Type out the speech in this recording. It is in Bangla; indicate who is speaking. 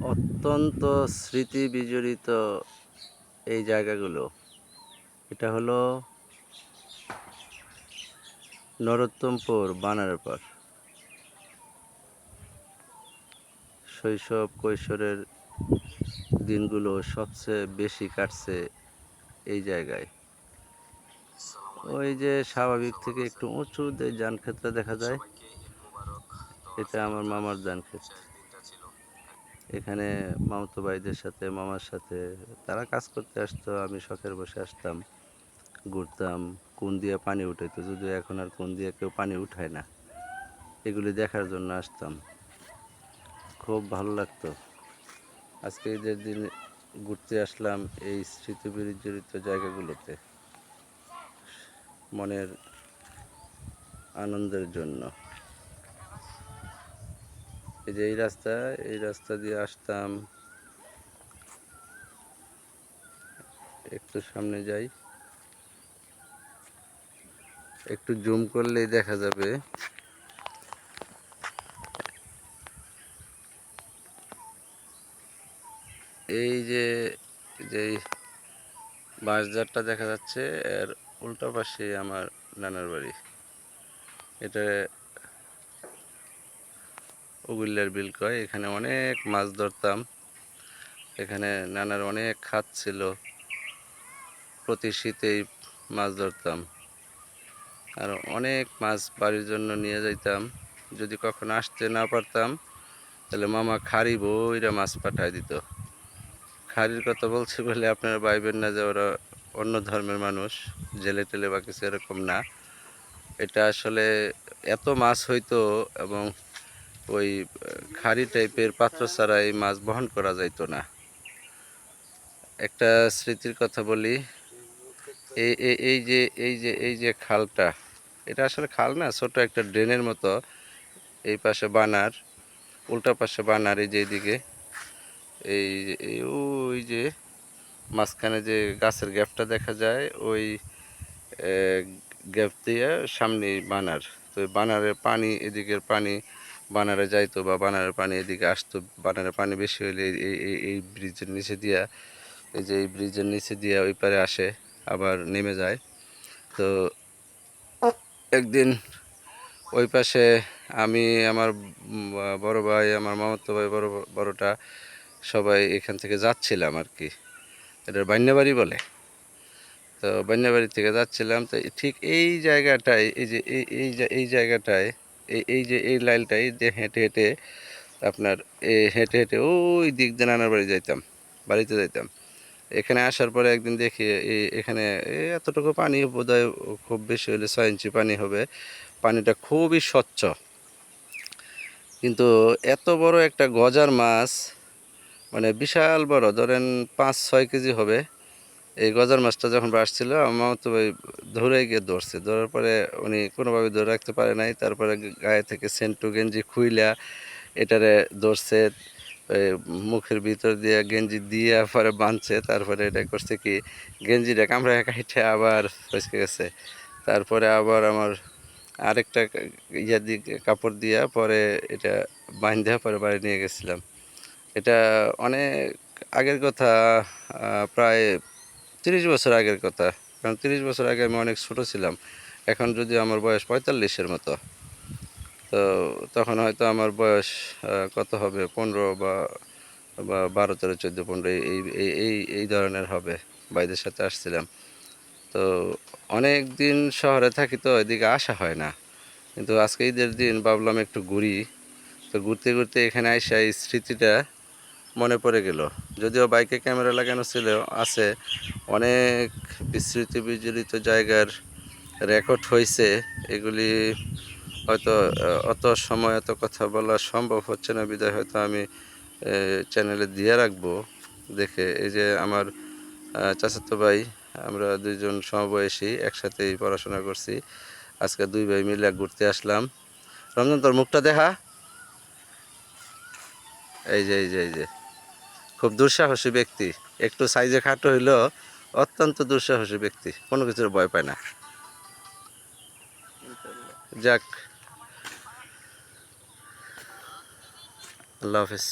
Speaker 1: অত্যন্ত স্মৃতি বিজড়িত এই জায়গাগুলো। এটা হলো নরোত্তমপুর বানারপাড় শৈশব কৈশোরের দিনগুলো সবচেয়ে বেশি কাটছে এই জায়গায়। ওই যে স্বাভাবিক থেকে একটু উঁচুতে যান ক্ষেত্রে দেখা যায়। এটা আমার মামার ধান ক্ষেত এখানে মামাতো ভাইদের সাথে, মামার সাথে তারা কাজ করতে আসতো, আমি শখের বসে আসতাম, ঘুরতাম, কোন দিয়ে পানি উঠাইতো, যদিও এখন আর কোন দিয়ে কেউ পানি উঠায় না। এগুলি দেখার জন্য আসতাম। খুব ভালো লাগতো। আজকে ঈদের দিন ঘুরতে আসলাম এই স্মৃতি বিজড়িত জায়গাগুলোতে। মনের আনন্দের জন্য। এই যে এই রাস্তা এই রাস্তা দিয়ে আসতাম। একটু সামনে যাই। একটু জুম করলেই দেখা যাবে। এই যে যে বাঁশঝাড়টা দেখা যাচ্ছে, এর উল্টা পাশে আমার নানার বাড়ি। এটা উগুল্লার বিল কয়, এখানে অনেক মাছ ধরতাম। এখানে নানার অনেক খাত ছিল। প্রতি শীতেই মাছ ধরতাম। আর অনেক মাছ বাড়ির জন্য নিয়ে যাইতাম। যদি কখনো আসতে না পারতাম, তাহলে মামা খারি বইরা মাছ পাঠায় দিত। খারির কথা বলছি বলে আপনারা ভাইবেন না যে ওরা অন্য ধর্মের মানুষ, জেলে টেলে বা কিছু এরকম না। এটা আসলে এত মাছ হইতো এবং ওই খাড়ি টাইপের পাত্র ছাড়া এই মাছ বহন করা যাইতো না। একটা স্মৃতির কথা বলি এই এই- যে, এই যে এই যে খালটা, এটা আসলে খাল না, ছোট একটা ড্রেনের মতো, এই পাশে বানার, উল্টা পাশে বানার, এই যে এইদিকে এই এই ওই যে, মাঝখানে যে গাছের গ্যাপটা দেখা যায়, ওই গ্যাপ দিয়ে সামনে বানার, তো বানারের পানি, এদিকের পানি বানারে যাইতো বা বানারের পানি এদিকে আসতো বানারের পানি বেশি হলে এই- এই ব্রিজের নিচে দিয়া, এই যে এই ব্রিজের নিচে দিয়া ওই পারে আসে, আবার নেমে যায়। তো একদিন ওই পাশে আমি, আমার বড় ভাই, আমার মামাতো ভাই, বড়, বড়টা সবাই এখান থেকে যাচ্ছিলাম আর কি। এটার বান্যাবাড়ি বলে। তো বান্যাবাড়ি থেকে যাচ্ছিলাম, তো ঠিক এই জায়গাটায়, এই যে, এই এই জায়গাটায় এই যে, এই লাইলটাই যে হেঁটে হেঁটে আপনার এই হেঁটে হেঁটে ওই দিক দিয়ে নানার বাড়ি যাইতাম, বাড়িতে যাইতাম। এখানে আসার পরে একদিন দেখি এখানে এতটুকু পানি বোধহয় খুব বেশি হলে ছয় ইঞ্চি পানি হবে। পানিটা খুবই স্বচ্ছ। কিন্তু এত বড় একটা গজার মাছ মানে বিশাল বড়, ধরেন পাঁচ, ছয় কেজি হবে। এই গজার মাছটা যখন আসছিল আমার তো ভাই ধরে গিয়ে ধরছে। ধরার পরে উনি কোনোভাবে ধরে রাখতে পারে নাই। তারপরে গায়ে থেকে সেন্টু, গেঞ্জি খুইলা এটারে ধরছে মুখের ভিতর দিয়ে গেঞ্জি দিয়ে পরে বাঁধছে। তারপরে এটা করছে কি, গেঞ্জিটা কামড়ে কাইটে আবার ফসকে গেছে। তারপরে আবার আমার আরেকটা ইয়া দিয়ে, কাপড় দিয়া পরে এটা বাঁধা পরে বাড়ি নিয়ে গেছিলাম। এটা অনেক আগের কথা প্রায় তিরিশ বছর আগের কথা, কারণ তিরিশ বছর আগে আমি অনেক ছোট ছিলাম। এখন যদি আমার বয়স পঁয়তাল্লিশের মতো, তো তখন হয়তো আমার বয়স কত হবে? পনেরো বা বা বারো, তেরো, চোদ্দ, পনেরো এই এই এই ধরনের হবে। ভাইদের সাথে আসছিলাম। তো অনেক দিন শহরে থাকি তো এদিকে আসা হয় না। কিন্তু আজকে ঈদের দিন ভাবলাম একটু ঘুরি। তো ঘুরতে ঘুরতে এখানে আইসা এই স্মৃতিটা মনে পড়ে গেল। যদিও বাইকে ক্যামেরা লাগানো ছিল, আছে অনেক বিস্মৃতি বিজড়িত জায়গার রেকর্ড হয়েছে এগুলি হয়তো অত সময় এত কথা বলা সম্ভব হচ্ছে না। বিদায় হয়তো আমি চ্যানেলে দিয়ে রাখব দেখে। এই যে আমার চাচাতো ভাই, আমরা দুইজন সমবয়সী, একসাথেই পড়াশোনা করছি। আজকে দুই ভাই মিলে ঘুরতে আসলাম। রমজান, তোর মুখটা দেখা। এই যে এই যে এই যে। খুব দুঃসাহসী ব্যক্তি। একটু সাইজে খাটো হইলেও অত্যন্ত দুঃসাহসী ব্যক্তি, কোনো কিছুর ভয় পায় না। যাক। আল্লাহ হাফিজ।